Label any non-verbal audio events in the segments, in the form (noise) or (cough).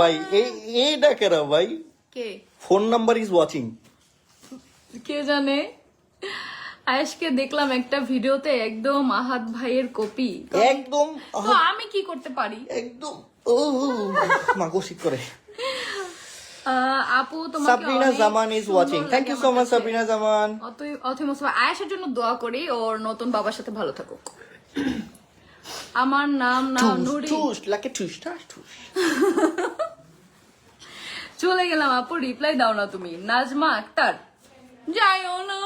ভাই এই এইটা কেন ভাই। কে? ফোন নাম্বার ইজ ওয়াচিং কে জানে? আয়েশকে দেখলাম একটা ভিডিওতে একদম আহাত ভাইয়ের কপি। একদম তো আমি কি করতে পারি? একদম ও মাগো শীত করে। আপু তোমাকে Sabina Zaman is watching thank you so much Sabina Zaman. অতএব অথই মোস্তফা আয়েশের জন্য দোয়া করি ওর নতুন বাবার সাথে ভালো থাকুক। আমার নাম নাম নুরি। লাকে ঠুস ঠুস ঠুস চলে গেলাম আপু রিপ্লাই দাও না তুমি। নাজমা আক্তার। যাইও না।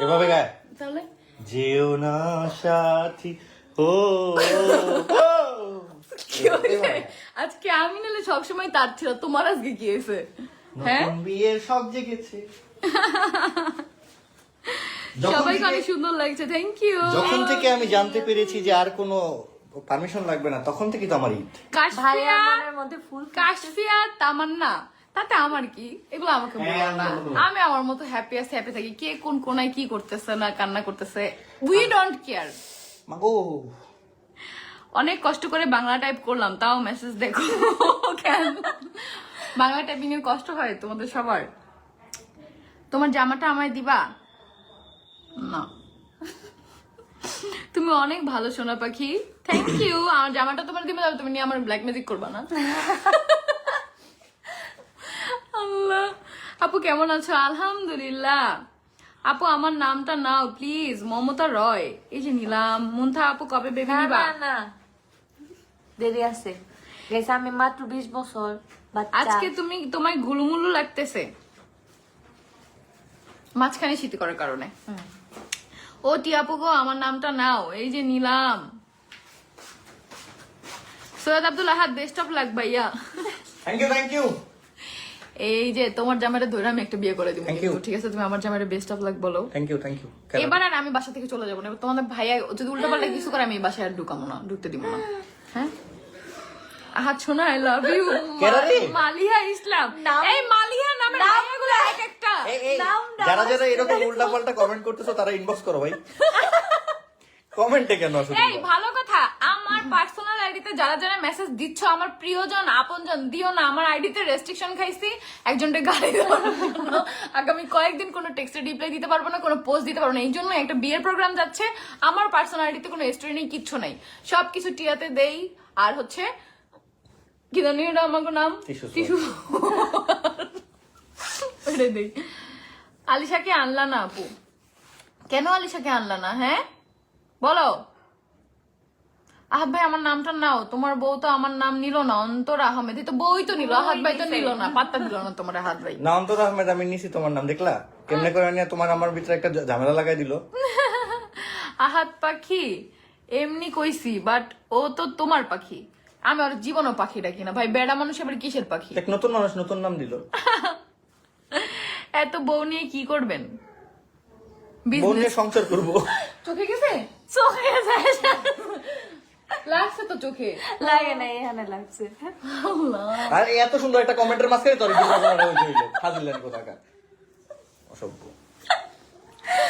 এভাবে গায়? তাহলে? যেও না সাথী ও। কি আজকে আমি নাহলে সবসময় তার ছিল তোমার আজকে কি হয়েছে? হ্যাঁ? বিয়ের সব জেগেছে। (laughs) সবাইকে অনেক সুন্দর লাগছে থ্যাংক ইউ যখন থেকে আমি জানতে পেরেছি যে আর কোনো পারমিশন লাগবে না তখন থেকে তো আমার ঈদ। কাশফিয়া মধ্যে ফুল কাশফিয়া তামান্না তাতে আমার কি? এগুলো আমাকে বলো হ্যাঁ, না। আমি আমার মতো হ্যাপি আছে হ্যাপি থাকি। কে কোন কোনায় কি করতেছে না কান্না করতেছে উই ডোন্ট কেয়ার মাগো। অনেক কষ্ট করে বাংলা টাইপ করলাম তাও মেসেজ দেখো। কেন? বাংলা টাইপিং এর কষ্ট হয় তোমাদের সবার। তোমার জামাটা আমায় দিবা? না। (laughs) তুমি অনেক ভালো সোনা পাখি। থ্যাংক ইউ আমার জামাটা তোমার দিবে তুমি নিয়ে আমার ব্ল্যাক ম্যাজিক করবা না। (laughs) আল্লাহ। আপু কেমন আছো? আলহামদুলিল্লাহ। আপু আমার নামটা নাও প্লিজ মমতা রয়। এই যে নিলাম। মুন্থা আপু কবে বেবি না নিবা? না না। দেরি আছে। গেছে আমি মাত্র বিশ বছর আজকে তুমি তোমায় গুলুমুলু লাগতেছে। মাঝখানে শীত করার কারণে। হুম। ও টিয়াপু গো আমার নামটা নাও এই যে নিলাম। Syed Abdul Ahad best of luck ভাইয়া। থ্যাংক ইউ থ্যাংক ইউ এই যে তোমার জামাইটা ধরে আমি একটা বিয়ে করে দিব. ঠিক আছে? তুমি আমার জামাইটা বেস্ট অফ লাক বলো। থ্যাংক ইউ থ্যাংক ইউ এবার আর আমি বাসা থেকে চলে যাব না। তোমাদের ভাইয়া যদি উল্টো পাল্টা কিছু করে আমি এই বাসায় আর ঢুকাবো না ঢুকতে দিব না। হ্যাঁ? আহাত শোনা I love you Maliha Islam. এই মালিহা নামে এক দাও। যারা যারা এরকম (laughs) উল্টা পাল্টা কমেন্ট করতেছো তারা ইনবক্স করো ভাই। কমেন্টে কেন আসলে এই ভালো কথা। আমার পার্সোনাল আইডিতে যারা যারা মেসেজ দিচ্ছ আমার প্রিয়জন আপনজন দিও না। আমার আইডিতে রেস্ট্রিকশন খাইছি। একজনকে গালি দেওয়ার আগামী কয়েকদিন কোনো টেক্সটে রিপ্লাই দিতে পারব না কোনো পোস্ট দিতে পারব না। এই জন্য একটা বিয়ের প্রোগ্রাম যাচ্ছে। আমার পার্সোনাল আইডিতে কোনো স্টোরি নেই কিচ্ছু নেই। সবকিছু টিয়াতে দেই। আর হচ্ছে কি জানি এটা আমাকে নাম? টিস্যু ওটাই দেই। আলিশাকে আনলা না আপু? কেন আলিশাকে আনলা না হ্যাঁ? বলো। আহাত ভাই আমার নামটা নাও। তোমার বউ তো আমার নাম নিল না অন্তর আহমেদ। তো বই তো নিল আহাত ভাই তো নিল না পাত্তা দিল না তোমার আহাত ভাই। না অন্তর আহমেদ আমি নিছি তোমার নাম দেখলা? কেমনে করে নিয়ে তোমার আমার ভিতরে একটা ঝামেলা লাগাই দিল? (laughs) আহাত পাখি এমনি কইছি বাট ও তো তোমার পাখি। আমি আর জীবনও পাখি ডাকি না। ভাই বেড়া মানুষ এবার কিসের পাখি? নতুন মানুষ নতুন নাম দিল। (laughs) এত বউ নিয়ে কি করবেন? বোন নিয়ে সংসার করব। চোখে গেছে? চোখে যায় লাগছে তো চোখে। লাগে না এখানে লাগছে। আর এত সুন্দর একটা কমেন্টের মাঝখানে তোর কোথাকার অসভ্য।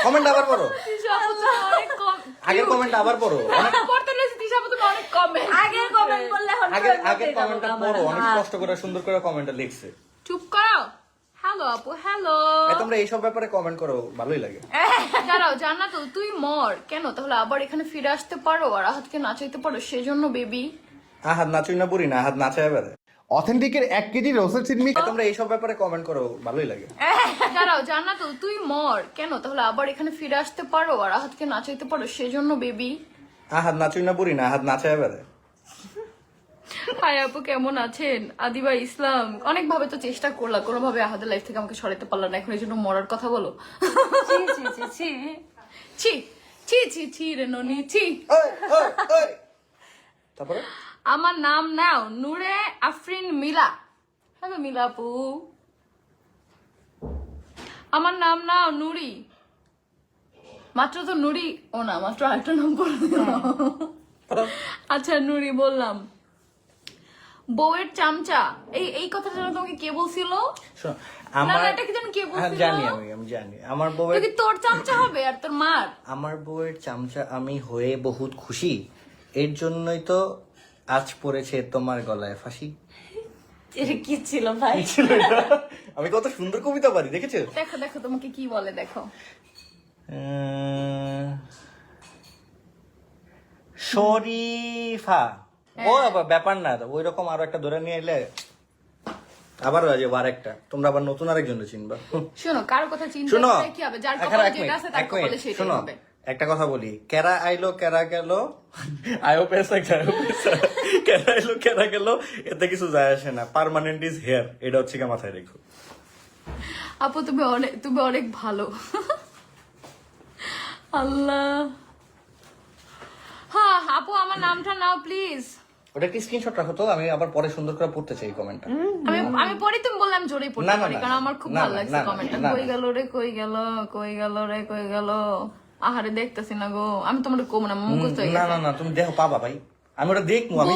কমেন্ট আবার পড়ো। আগের কমেন্ট আবার পড়ো। অনেক কমেন্ট করলে আগের আগের কমেন্টটা পড়ো। অনেক। কষ্ট করে সুন্দর করে কমেন্টটা লিখছে। হ্যালো আপু হ্যালো তোমরা এইসব ব্যাপারে কমেন্ট করো ভালোই লাগে। (laughs) দাঁড়াও জান্নাত তুই মর। কেন? তাহলে আবার এখানে ফিরে আসতে পারো আর আহাতকে নাচাইতে পারো সেজন্য বেবি আহাত নাচুই না বুড়ি না হাত নাচায় এবারে অথেন্টিকের এক কেজি রোসের চিটমি তোমরা এইসব ব্যাপারে কমেন্ট করো ভালোই লাগে। (laughs) দাঁড়াও জান্নাত তুই মর। কেন? তাহলে আবার এখানে ফিরে আসতে পারো আর আহাতকে নাচাইতে পারো সেজন্য বেবি আহাত নাচুই না বুড়ি না হাত নাচায় এবারে হাই আপু কেমন আছেন? আদিবা ইসলাম অনেক ভাবে তো চেষ্টা করলাম কোনোভাবে আহাদের লাইফ থেকে আমাকে সরাতে পারলাম না এখন এই জন্য মরার কথা বলো। ছি, ছি, ছি, ছি। ছি ছি ছি ছি রে ননি ছি। তারপরে? আমার নাম নাও নূরে আফরিন মিলা। হ্যালো মিলা আপু। আমার নাম নাও নুরি। মাত্র তো নুরি ও না মাত্র আরেকটা নাম করে দিলাম। আচ্ছা নুরি বললাম। বউয়ের চামচা। এই এই কথাটা যেন তোমাকে কে বলছিল? শোনো, আমার না এটা কি যেন কে হ্যাঁ বলছিল? জানি আমি আমি জানি। আমার বউয়ের কি তোর চামচা হবে আর তোর মার? আমার বউয়ের চামচা আমি হয়ে বহুত খুশি। এর জন্যই তো আজ পড়েছে তোমার গলায় ফাঁসি। এটা কি ছিল ভাই? আমি কত সুন্দর কবিতা পারি দেখেছ? দেখো দেখো তোমাকে কি বলে দেখো। শরীফা। ও ব্যাপার না ওই রকম আরও একটা ধরে নিয়ে এলে আবার যে আর একটা তোমরা আবার নতুন আরেকজন চিনবা। শোনো কারও কথা চিন্তা কি হবে? যার কপালে যেটা আছে তার কপালে সেটাই হবে। একটা কথা বলি। কেরা আইলো কেরা গেল? আয়ো পেসা কেরা আইলো কেরা গেল? এতে কিছু যায় আসে না। পার্মানেন্ট ইজ হেয়ার এটা হচ্ছে কি মাথায় রেখো। আপু তুমি অনেক তুমি অনেক ভালো। আল্লাহ। হ্যাঁ আপু আমার নামটা নাও প্লিজ। ওটা একটি স্ক্রিনশট রাখো তো? আমি আবার পরে সুন্দর করে পড়তে চাই কমেন্টটা আমি আমি পরে তুমি বললাম জোরে পড়তে পারি কারণ আমার খুব ভালো লাগছে কমেন্টটা কই গেল রে কই গেল কই গেল রে কই গেল? আহারে দেখতেছি না গো। আমি তোমার কম না মুখস্থ হয়ে না না না তুমি দেখো পাবা ভাই। আমি ওটা দেখব আমি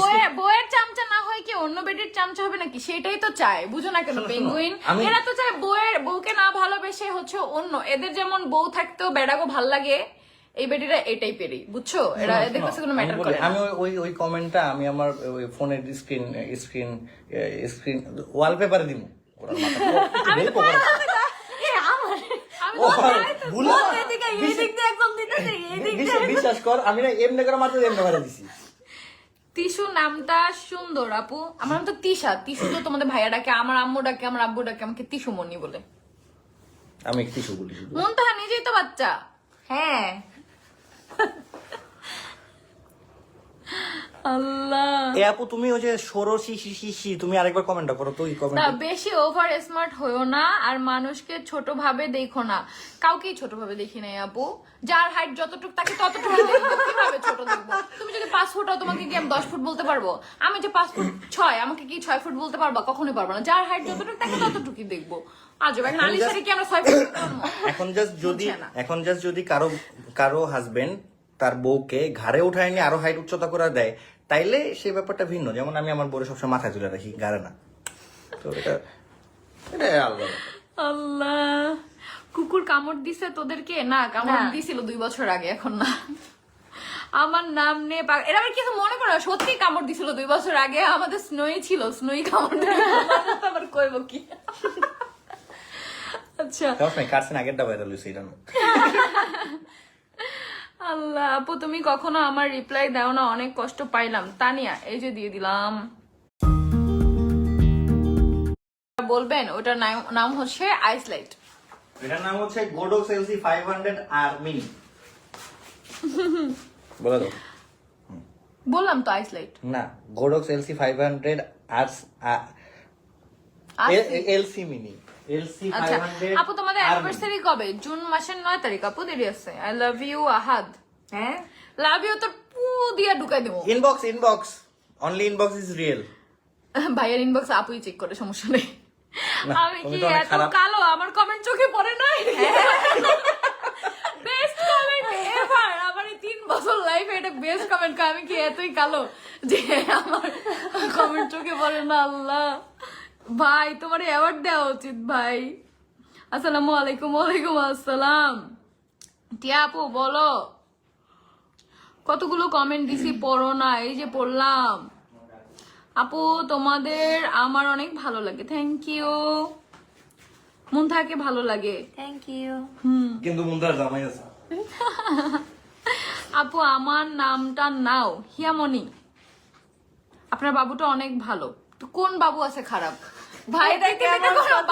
চামচা না হয় কি অন্য বেডির চামচা হবে নাকি? সেটাই তো চায় বুঝো না কেন পেঙ্গুইন এরা তো চায় বউয়ের বউকে না ভালোবেসে হচ্ছে অন্য। এদের যেমন বউ থাকতেও বেড়াগো ভালো লাগে। এই বেডিরা এই টাইপেরই বুঝছ? এরা এদের কাছে কোনো ম্যাটার করে আমি ওই- ওই কমেন্টটা আমি আমার ওই ফোনের স্ক্রিন স্ক্রিন স্ক্রিন ওয়ালপেপারে দিব তো- বিশ্বাস- বিশ্বাস কর আমি না এমনি করে মাত্র এমনি মারা দিছি। তিশু নামটা সুন্দর আপু। আমার নাম তো তিশা। তিশু তো তোমাদের ভাইয়া ডাকে আমার আম্মু ডাকে আমার আব্বু ডাকে আমাকে তিশু মনি বলে। আমি বলি শুধু। মন তাহা নিজেই তো বাচ্চা। হ্যাঁ। (laughs) আল্লাহ। এ আপু তুমি ওই যে ষোড়শি শি তুমি আরেকবার কমেন্টটা করো তো এই কমেন্ট বেশি ওভার স্মার্ট না আর মানুষকে ছোট ভাবে দেখো না। কাউকেই ছোট ভাবে দেখি নাই আপু। যার হাইট যতটুকু তাকে ততটুকু দেখব। কীভাবে ছোট দেখব? তুমি যদি পাঁচ ফুট হও তোমাকে কি আমি দশ ফুট বলতে পারব? আমি যে পাঁচ ফুট ছয় আমাকে কি ছয় ফুট বলতে পারবা? কখনোই পারব না। যার হাইট যতটুকু তাকে ততটুকুই দেখব। এখন আমরা জাস্ট যদি এখন জাস্ট যদি কারও কারও হাজবেন্ড তার বউকে ঘাড়ে উঠায় নিয়ে আরও হাইট উচ্চতা করে দেয় তাইলে সেই ব্যাপারটা ভিন্ন। যেমন আমি আমার বউরে সবসময় মাথায় তুলে রাখি গাড়ে না। তো এটা এটা ব্যাপার। আল্লাহ। কুকুর কামড় দিছে তোদেরকে? না কামড় দিছিল দুই বছর আগে এখন না। আমার নাম নে এরা আবার কিছু মনে করো না, সত্যি কামড় দিছিল দুই বছর আগে? আমাদের স্নোই ছিল স্নোই কামড় দিল। আবার কইব কি? আচ্ছা। কাটছেন আগেরটা এটা আল্লাহ আপু তুমি কখনো আমার রিপ্লাই দাও না অনেক কষ্ট পাইলাম। তানিয়া এই যে দিয়ে দিলাম। বলবেন ওটার নাম নাম হচ্ছে আইসলাইট এটার নাম হচ্ছে গোডক্স এলসি ফাইভ হান্ড্রেড আর মিনি বলে দাও। বললাম তো আইসলাইট না গোডক্স এলসি ফাইভ হান্ড্রেড আর এলসি মিনি আচ্ছা আপু তোমাদের অ্যানিভার্সারি কবে? জুন মাসের নয় তারিখ আপু দেরি আছে। I love you Ahad. হ্যাঁ? লাভ ইউ তো পু দিয়া ঢুকাই দেবো। Inbox inbox only inbox is real ভাইয়ের ইনবক্স আপুই চেক করে সমস্যা নেই। আমি কি এত কালো? আমার কমেন্ট চোখে পড়ে নাই? বেস্ট কমেন্ট এভার আমার এই তিন বছর লাইফে এটা বেস্ট কমেন্ট আমি কি এতই কালো যে আমার কমেন্ট চোখে পড়ে না আল্লাহ। ভাই তোমার অ্যাওয়ার্ড দেওয়া উচিত ভাই। আসসালামু আলাইকুম ওয়ালাইকুম আসসালাম। টিয়া আপু বলো। কতগুলো কমেন্ট দিছি পড়ো না এই যে পড়লাম। আপু তোমাদের আমার অনেক ভালো লাগে থ্যাংক ইউ মন থাকে ভালো লাগে। থ্যাংক ইউ হুম। কিন্তু মুন্দার জামাই আছে। (laughs) আপু আমার নামটা নাও হিয়ামণি আপনার বাবুটা অনেক ভালো। তো কোন বাবু আছে খারাপ? ভাই দেখতে?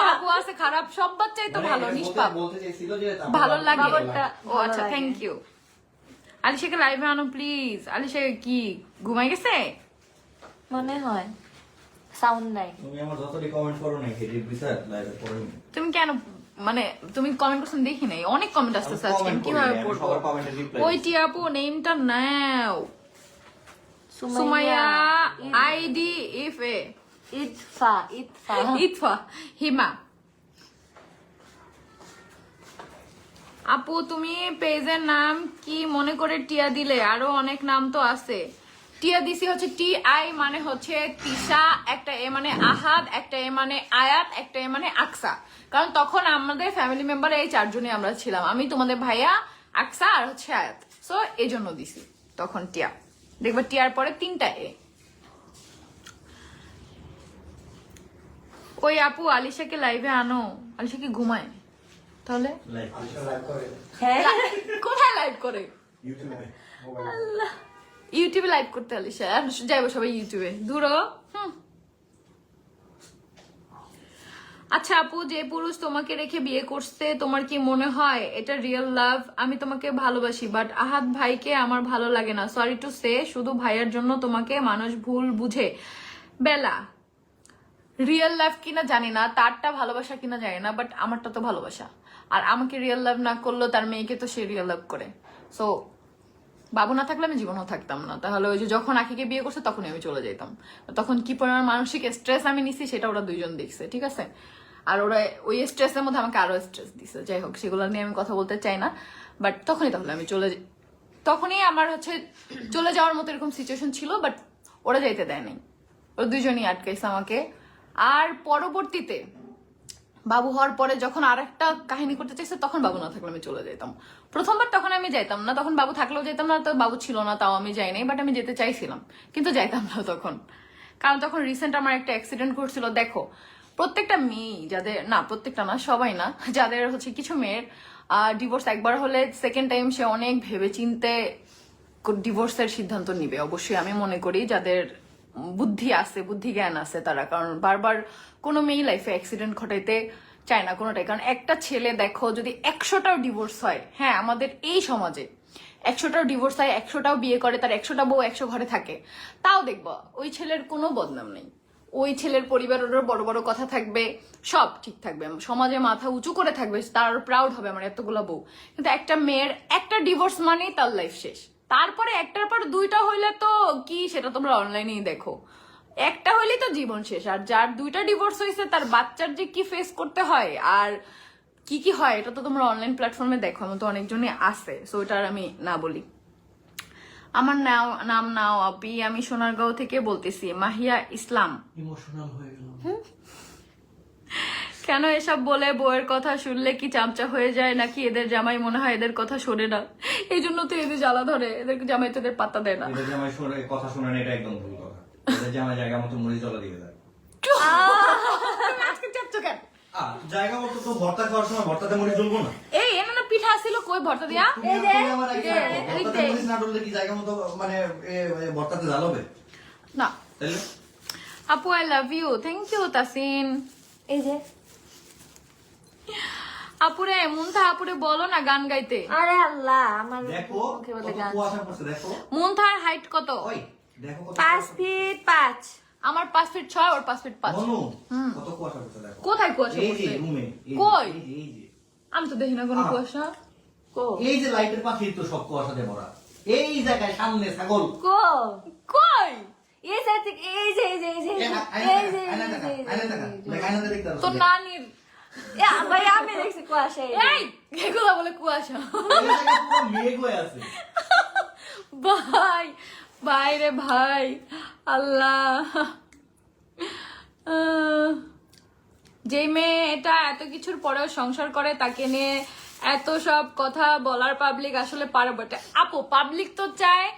বাবু আছে খারাপ সব বাচ্চাই তো মানে ভালো নিষ্পাপ। ভালো লাগে। ও আচ্ছা থ্যাংক ইউ আলিশাকে লাইভে আনো প্লিজ আলিশা কি ঘুমাই গেছে? মনে হয়। সাউন্ড নাই। তুমি আমার যতটি কমেন্ট করো না বিচার লাইভে পড়ে তুমি কেন মানে তুমি কমেন্ট করছেন দেখি নাই। অনেক কমেন্ট আসতেছে আজকে কীভাবে পড়ব? সবার কমেন্টে রিপ্লাই ওই টিয়াপু নেমটা নাও। সুমাইয়া আইডি ইফ এ ইতফা ইতফা ইতফা হিমা আপু তুমি পেজের নাম কি মনে করে টিয়া দিলে আরও অনেক নাম তো আছে টিয়া দিছি হচ্ছে টি আই মানে হচ্ছে তিশা একটা এ মানে আহাদ একটা এ মানে আয়াত একটা এ মানে আকসা কারণ তখন আমাদের ফ্যামিলি মেম্বার এই চারজনই আমরা ছিলাম আমি তোমাদের ভাইয়া আকসা আর হচ্ছে আয়াত সো এই জন্য দিছি তখন টিয়া দেখবে টিয়ার পরে তিনটা এ কই আপু আলিশাকে লাইভে আনো। আলিশা কি ঘুমায়? তাহলে? হ্যাঁ। কোথায় লাইভ করে? ইউটিউবে। লাইভ করতে আলিশা। আর যাইবো সবাই ইউটিউবে। দূর হুম। আচ্ছা আপু যে পুরুষ তোমাকে রেখে বিয়ে করছে তোমার কি মনে হয় এটা রিয়েল লাভ আমি তোমাকে ভালোবাসি বাট আহাত ভাইকে আমার ভালো লাগে না। সরি টু সে শুধু ভাইয়ের জন্য তোমাকে মানুষ ভুল বুঝে। বেলা রিয়েল লাভ কিনা জানি না, তারটা ভালোবাসা কিনা জানি না বাট আমারটা তো ভালোবাসা। আর আমাকে রিয়েল লাভ না করলেও তার মেয়েকে তো সে রিয়েল লাভ করে। সো বাবু না থাকলে আমি জীবনও থাকতাম না। তাহলে ওই যে যখন আখিকে বিয়ে করছে, তখনই আমি চলে যেতাম তখন কি পরিমাণ মানসিক স্ট্রেস আমি নিছি, সেটা ওরা দুইজন দেখছে, ঠিক আছে? আর ওরা ওই স্ট্রেসের মধ্যে আমাকে আরও স্ট্রেস দিছে। যাই হোক, সেগুলো নিয়ে আমি কথা বলতে চাই না বাট তখনই তাহলে আমি চলে তখনই আমার হচ্ছে চলে যাওয়ার মতো এরকম সিচুয়েশন ছিল বাট ওরা যাইতে দেয়নি ওরা দুইজনই আটকাইছে আমাকে। আর পরবর্তীতে বাবু হওয়ার পরে যখন আর একটা কাহিনী করতে চাইছে, তখন বাবু না থাকলে আমি চলে যেতাম। প্রথমবার তখন আমি যাইতাম না, তখন বাবু থাকলেও যেতাম না, তো বাবু ছিল না, তাও আমি যাই নাই বাট আমি যেতে চাইছিলাম, কিন্তু যাইতাম না তখন। কারণ তখন রিসেন্ট আমার একটা অ্যাক্সিডেন্ট ঘটছিল, দেখো, প্রত্যেকটা মেয়ে যাদের, না, প্রত্যেকটা না, সবাই না, যাদের হচ্ছে কিছু মেয়ের ডিভোর্স একবার হলে সেকেন্ড টাইম সে অনেক ভেবে চিনতে ডিভোর্সের সিদ্ধান্ত নিবে। অবশ্যই আমি মনে করি যাদের বুদ্ধি আছে, বুদ্ধি জ্ঞান আছে তারা। কারণ বারবার কোনো মেয়ে লাইফে অ্যাক্সিডেন্ট ঘটাইতে চায় না কোনোটাই। কারণ একটা ছেলে দেখো, যদি একশোটাও ডিভোর্স হয় হ্যাঁ আমাদের এই সমাজে একশোটাও ডিভোর্স হয়, একশোটাও বিয়ে করে, তার একশোটা বউ একশো ঘরে থাকে, তাও দেখব ওই ছেলের কোনো বদনাম নেই। ওই ছেলের পরিবারেরও বড় বড় কথা থাকবে, সব ঠিক থাকবে। সমাজে মাথা উঁচু করে থাকবে, তার প্রাউড হবে আমার এতগুলো বউ। কিন্তু একটা মেয়ের একটা ডিভোর্স মানেই তার লাইফ শেষ। তারপরে একটার পর দুইটা হইলে তো কি সেটা তোমরা অনলাইনেই দেখো। একটা হইলেই তো জীবন শেষ আর যার দুইটা ডিভোর্স হয়েছে তার বাচ্চার যে কি ফেস করতে হয় আর কি কি হয় এটা তো তোমরা অনলাইন প্ল্যাটফর্মে দেখো এমন তো অনেকজনই আছে সো এটা আমি না বলি। আমার নাও নাম নাও আপি আমি সোনারগাঁও থেকে বলতেছি মাহিয়া ইসলাম। ইমোশনাল হয়ে গেলাম। কেন এসব বলে বউয়ের কথা শুনলে কি চামচা হয়ে যায় নাকি এদের জামাই মনে হয় এদের কথা শোনে না? এই জন্য তো এদের জ্বালা ধরে এদের জামাই তো এদের পাত্তা দেয় না। এদের জামাই শুনে কথা শুনে এটা একদম ভুল কথা। জামাই জায়গা মতো মুড়ি চলা দিয়ে দেয়। আজকে চাপছো কেন জায়গা মতো তো ভর্তা খাওয়ার সময় ভর্তাতে মুড়ি চলবো না। এই এনে না পিঠা ছিল কই ভর্তা দিয়া? এই যে, ভর্তাতে মুড়ি না ডললে কি জায়গা মতো মানে ভর্তাতে না। আপু I love you thank you Tasin. এই যে। আপুরে মুন্থা আপুরে বলো না গান গাইতে আরে আল্লাহ আমার দেখো মুখে বলে গান দেখো মুন্থার হাইট কত ওই দেখো কত পাঁচ ফিট পাঁচ আমার পাঁচ ফিট ছয় ওর পাঁচ ফিট পাঁচ মনু কত কুয়াশা দেখো কোথায় কুয়াশা এই যে রুমে কই? এই যে, আমি তো দেখি না কোনো। কুয়াশা কো এই যে লাইটের পাখি তো সব কুয়াশা ভরা এই জায়গায় সামনে ছাগল কো কই এই যে ঠিক- এই যে এই যে এই যে এই যে তোর। নানির ভাই যে। ভাই রে ভাই, আল্লাহ। যেই মেয়ে এটা এত কিছুর পরেও সংসার করে, তাকে নিয়ে এত সব কথা বলার পাবলিক আসলে পারে বটে আপু পাবলিক তো চায়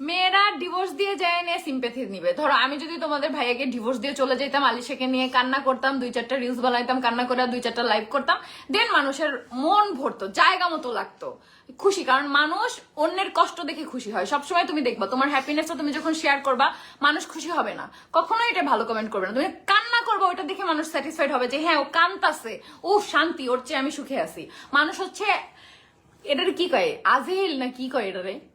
মেয়েরা ডিভোর্স দিয়ে যায় নিয়ে সিম্পেথি নিবে। ধরো, আমি যদি তোমাদের ভাইয়াকে ডিভোর্স দিয়ে চলে যেতাম আলিশাকে নিয়ে কান্না করতাম, দুই চারটা রিলস বানাইতাম, কান্না করে দুই চারটা লাইভ করতাম দেন মানুষের মন ভরতো, জায়গা মতো লাগতো, খুশি। কারণ মানুষ অন্যের কষ্ট দেখে খুশি হয়। সবসময় তুমি দেখবা, তোমার হ্যাপিনেসটা তুমি যখন শেয়ার করবা, মানুষ খুশি হবে না। কখনোই এটা ভালো কমেন্ট করবে না। তুমি কান্না করবা ওটা দেখে মানুষ স্যাটিসফাইড হবে যে হ্যাঁ ও কান্তাছে ও শান্তি, ওর চেয়ে আমি সুখে আছি। মানুষ হচ্ছে, এটার কি কয়? আজেল না কি কয় এটারে?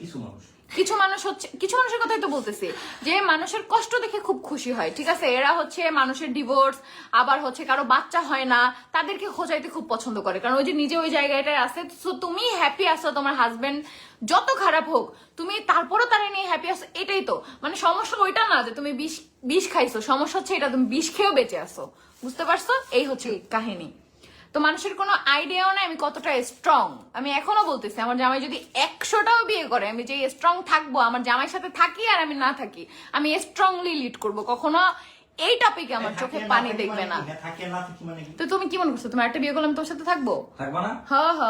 কিছু মানুষ। হচ্ছে কিছু মানুষের কথাই তো বলতেছি। যে মানুষের কষ্ট দেখে খুব খুশি হয়, ঠিক আছে? এরা হচ্ছে মানুষের ডিভোর্স আবার হচ্ছে কারও বাচ্চা হয় না, তাদেরকে খোঁজাইতে খুব পছন্দ করে। কারণ ওই যে নিজে ওই জায়গাটায় আছে তো তুমি হ্যাপি আছো তোমার হাজবেন্ড যত খারাপ হোক, তুমি তারপরও তারা নিয়ে হ্যাপি আছো, এটাই তো। মানে সমস্যা ওইটা না যে তুমি বিষ বিষ খাইছো, সমস্যা হচ্ছে এটা তুমি বিষ খেয়েও বেঁচে আসো বুঝতে পারছ? এই হচ্ছে কাহিনী। তো মানুষের কোনো আইডিয়াও নাই আমি কতটা স্ট্রং আমি এখনও বলতেছি আমার জামাই যদি একশোটাও বিয়ে করে আমি যে স্ট্রং থাকব আমার জামাইয়ের সাথে থাকি আর আমি না থাকি আমি স্ট্রংলি লিড করব। কখনো এই টপিকে আমার চোখে পানি দেখবে না। তো তুমি কি মনে করছ? তুমি একটা বিয়ে করলাম তোর সাথে থাকব? থাকব না? হ হ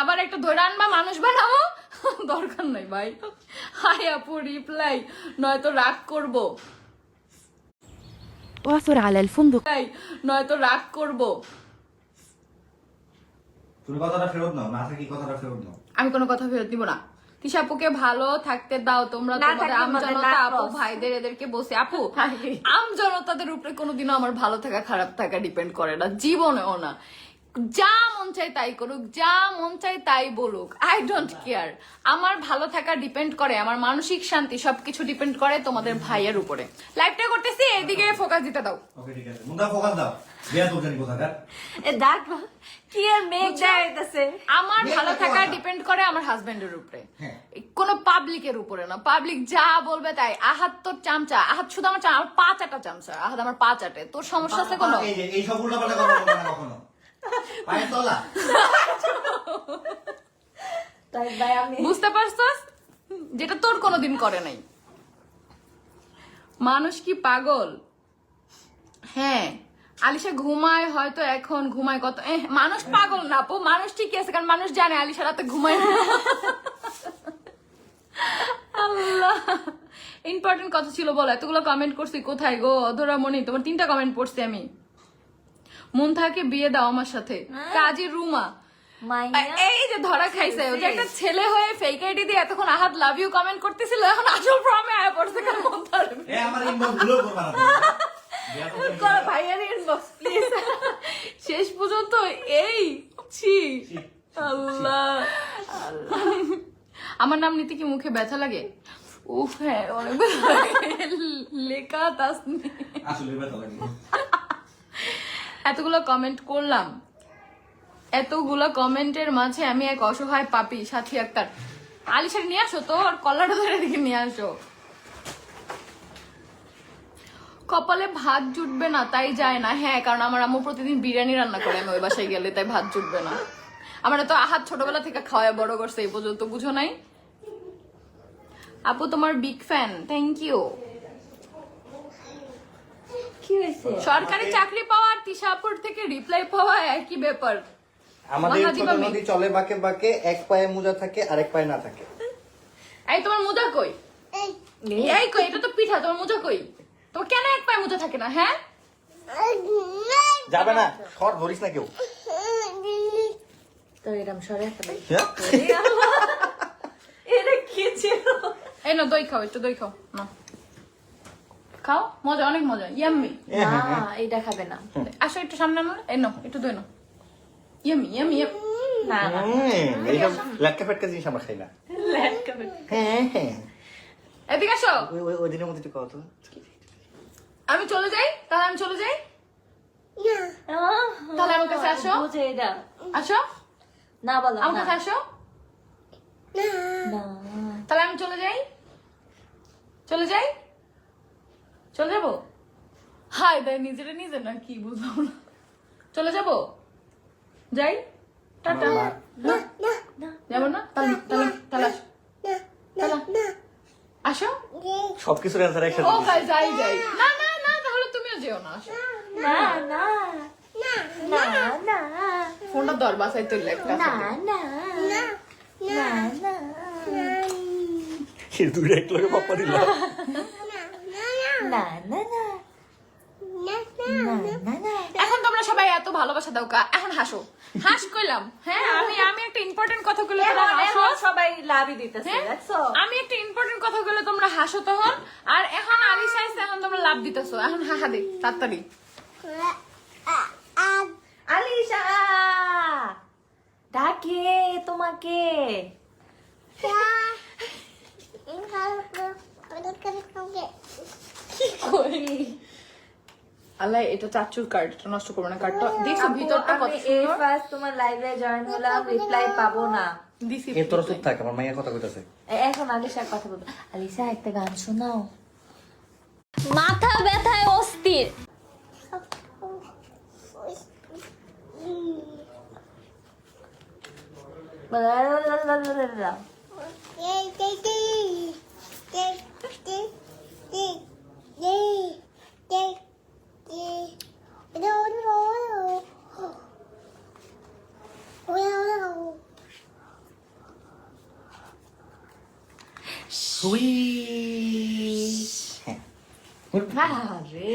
আবার একটা ধরে আনবা মানুষ বানাবো? দরকার নাই ভাই। হাই আপু রিপ্লাই নয়তো রাগ করব। ওয়াসুর আলাল ফুন্দুক। নয়তো রাগ করব। তুমি কথাটা ফেরত নাও না থাকি কথাটা ফেরত নাও। আমি কোনো কথা ফেরত দিব না। তিশাপুকে ভালো থাকতে দাও তোমরা তোমাদের আমজনতা আপু ভাইদের এদেরকে বসে। আপু (laughs) আমজনতাদের উপরে কোনোদিনও আমার ভালো থাকা খারাপ থাকা ডিপেন্ড করে না জীবনেও না। যা মন চাই তাই করুক যা মন চাই তাই বলুক আই ডোন্ট কেয়ার আমার ভালো থাকা ডিপেন্ড করে আমার মানসিক শান্তি সবকিছু ডিপেন্ড করে তোমাদের ভাইয়ের উপরে। লাইফটা করতেছি এদিকে ফোকাস দিতে দাও। ওকে ঠিক আছে। মুন্ডা ফোকাস দাও। বিয়া তো জানি কোথাকার। এ দেখ কি আর আমার ভালো থাকা ডিপেন্ড করে আমার হাজবেন্ডের উপরে। হ্যাঁ। কোনো পাবলিকের উপরে না। পাবলিক যা বলবে তাই। আহাত তোর চামচা। আহাত শুধু আমার চা- আমার পা চাটা চামচা। আহাত আমার পা চাটে। তোর সমস্যা আছে কোনো? এই যে এই সব কথা বলব না কখনো। পায়ের তলা। তাই ভাই আমি বুঝতে পারছস? যেটা তোর কোনোদিন করে নাই। মানুষ কি পাগল? হ্যাঁ। আলিশা ঘুমায় হয়তো এখন ঘুমায় কত? মানুষ পাগল না পো মানুষ ঠিকই আছে কারণ মানুষ জানে আলিশা রাতে ঘুমায় না। আল্লাহ। ইম্পর্টেন্ট কথা ছিল বলো এতগুলো কমেন্ট করছি কোথায় গো? অধরা মনি তোমার তিনটা কমেন্ট পড়ছি আমি। মুনথাকে বিয়ে দাও আমার সাথে। কাজী রুমা। এই যে ধরা খাইছে ও যে একটা ছেলে হয়ে ফেক আইডি দিয়ে এতক্ষণ আহাত লাভ ইউ কমেন্ট করতেছিল এখন আসল ফর্মে আয়া পড়ছে কারণ করো (laughs) ভাইয়ার ইনবক্স প্লিজ শেষ পর্যন্ত এই ছি আল্লাহ। আমার নাম নিতে কি মুখে ব্যথা লাগে উফ হ্যাঁ অনেক। লেখা তাসনি আসলে ব্যথা লাগে এতগুলো কমেন্ট করলাম এতগুলো কমেন্টের মাঝে আমি এক অসহায় পাপি সাথী আক্তার আলিশার নিয়ে আসো তো আর কল্লাটা ধরে দিকে নিয়ে আসো কপালে ভাত জুটবে না তাই যায় না। হ্যাঁ কারণ আমার আম্মু প্রতিদিন বিরিয়ানি রান্না করে আমি ওই বাসায় গেলে তাই ভাত জুটবে না। আমার তো আহাত ছোটবেলা থেকে খাওয়া বড় করছে এই পর্যন্ত বুঝো নাই? আপু তোমার বিগ ফ্যান থ্যাংক ইউ সরকারি চাকরি পাওয়া আর তিশাপুর থেকে রিপ্লাই পাওয়া একই ব্যাপার। আমাদের ছোট নদী চলে বাঁকে বাঁকে এক পায়ে মোজা থাকে আরেক পায়ে না থাকে। এই তোমার মোজা কই? এই কই এটা তো পিঠা তোমার মোজা কই? তোমার কেন এক পায়ে মোজা থাকে না হ্যাঁ? যাবে না সর ধরিস না কেউ। তো এরকম সরে হ্যাঁ? এটা কি ছিল? এই না দই খাও একটু দই খাও না খাও? মজা অনেক মজা ইয়াম্মি। না এটা খাবে না। আসো একটু সামনে আনো এই নাও একটু দই নাও। ইয়াম্মি ইয়াম্মি না না। এইসব জিনিস আমরা খাই না। হ্যাঁ হ্যাঁ। এদিকে আসো। ওই ওই- দিনের মধ্যে একটু কত আমি চলে যাই? তাহলে আমি চলে যাই? তাহলে আমার কাছে আসো। আসো। না বলো আমার কাছে আসো। তাহলে আমি চলে যাই? চলে যাই? চলে যাব? হাই দেয় নিজেরা নিজে না কি বুঝলাম না। চলে যাব? যাই। টাটা। যাব না? তাহলে তাহলে তাহলে আসো। সবকিছুর অ্যান্সার একসাথে ও ভাই যাই যাই। না না যেও না না না। না না। ফোনটা দর বাসায় তুললে একটা না না। না না। না দুইটা এক লগে পাপ্পা দিল। না না না। না না না। এখন তোমরা সবাই এত ভালোবাসা দাও কা এখন হাসো। হাস কইলাম। হ্যাঁ আমি আমি একটা ইম্পর্টেন্ট কথা কইলে তোমরা হাসো। সবাই লাভই দিতেছে হ্যাঁ? all. আমি একটা ইম্পর্টেন্ট কথা বলে তোমরা হাসো তখন। আর এখন আলিশা আইসে এখন তোমরা লাভ দিতেছো। এখন হাহা দে তাড়াতাড়ি। আলিশা! ডাকে তোমাকে। আল্লাহ এটা চাচুর কার্ড এটা নষ্ট করবে না কার্ডটা দেখছ ভিতরটা কত এই সুন্দর? ফার্স্ট তোমার লাইভে জয়েন হলাম রিপ্লাই পাবো না। দিছি এর তোরা চুপ থাক আমার মাইয়া কথা কইতাছে। এখন আলিশার কথা বলব। আলিশা একটা গান শোনাও। মাথা ব্যথায় অস্থির। আরে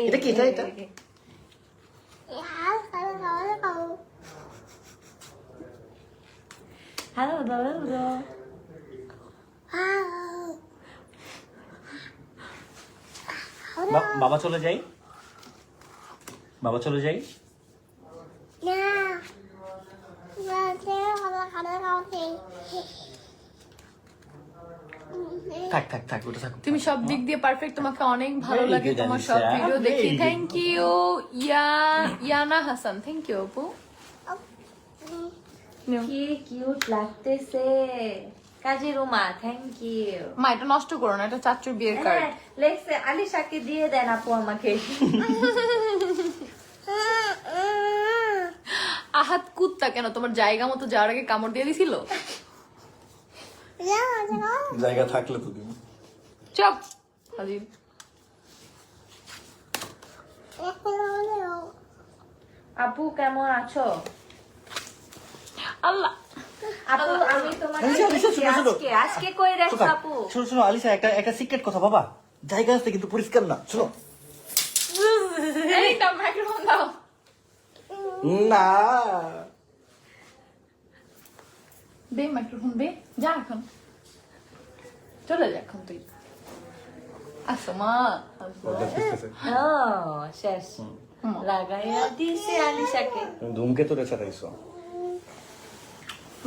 এটা কি, এটা, এটা? হ্যালো দাদা বা- বাবা চলে যাই বাবা চলে যাই। থাক থাক থাক ওটা থাক তুমি সব দিক দিয়ে পারফেক্ট তোমাকে অনেক ভালো লাগে তোমার সব ভিডিও দেখি। থ্যাংক ইউ ইয়া ইয়ানা হাসান। থ্যাংক ইউ আপু। কি কিউট লাগতেছে। কাজী রুমা থ্যাংক ইউ মা এটা নষ্ট করো না এটা চাচুর বিয়ের কার্ড হ্যাঁ, লেখছে আলিশাকে দিয়ে দেন আপু আমাকে। (laughs) আহাত কুত্তা কেন? তোমার জায়গা মতো যাওয়ার আগে কামড় দিয়ে দিছিল? জায়গা থাকলে তো চপ হাজির। আপু কেমন আছো? আল্লাহ। আপু আমি। আজকে আজকে কই রাখছো আপু? শোনো শোনো আলিশা একটা একটা সিক্রেট কথা বাবা। জায়গা আছে কিন্তু পরিষ্কার না শোনো। এই দাও মাইক্রোফোন দাও। না। দে মাইক্রোফোন দে যা এখন। চলে যা এখন তুই। আসো মা। শেষ। লাগাইয়া দিছে আলিশাকে। ধূমকেতু রে ছাড়াইছো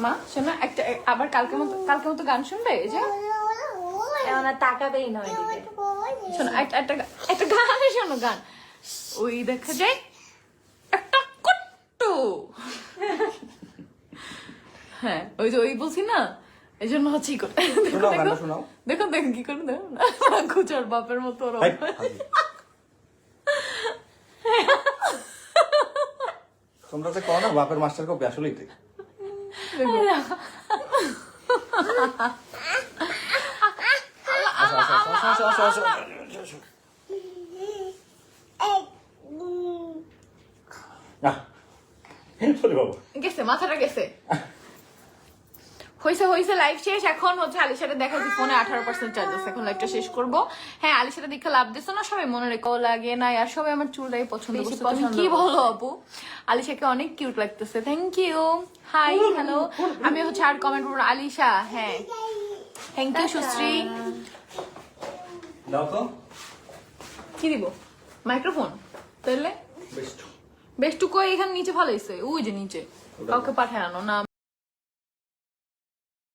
মা শোনো একটা আবার কালকে মতো কালকে মতো গান শুনবে? এই যে। এখন তাকাবেই না ওইদিকে। শোনো একটা একটা একটা গান শোনো গান। ওই দেখা যায় হ্যাঁ ওই যে ওই বলছি না এই জন্য হচ্ছে করে দেখো দেখো কি করে দেখো না খুচার বাপের মতো। তোমরা যে করো না বাপের মাস্টার কপি আসলেই তাই আসো, আসো, আসো, আসো, আসো, আসো, আসো, আসো। না, এরপরে বাবা। গেছে। মাথাটা গেছে। হয়েছে হয়েছে লাইভ শেষ। এখন হচ্ছে আলিশাটা দেখাচ্ছি ফোনে আঠারো পার্সেন্ট চার্জ আছে এখন লাইভটা শেষ করব। হ্যাঁ আলিশাটা দেখে লাভ দিছো না সবাই মনে রেখো লাগে না আর সবাই আমার চুলটাই পছন্দ করছে। তুমি কি বলো আপু? আলিশাকে অনেক কিউট লাগতেছে। থ্যাংক ইউ হাই হ্যালো আমি হচ্ছে আর কমেন্ট করব আলিশা হ্যাঁ। Thank you Sushree. কি দিব? মাইক্রোফোন তাহলে? বেশ বেশ টুকু এখানে নিচে ভালো হয়েছে। ওই যে নিচে। কাউকে পাঠানো না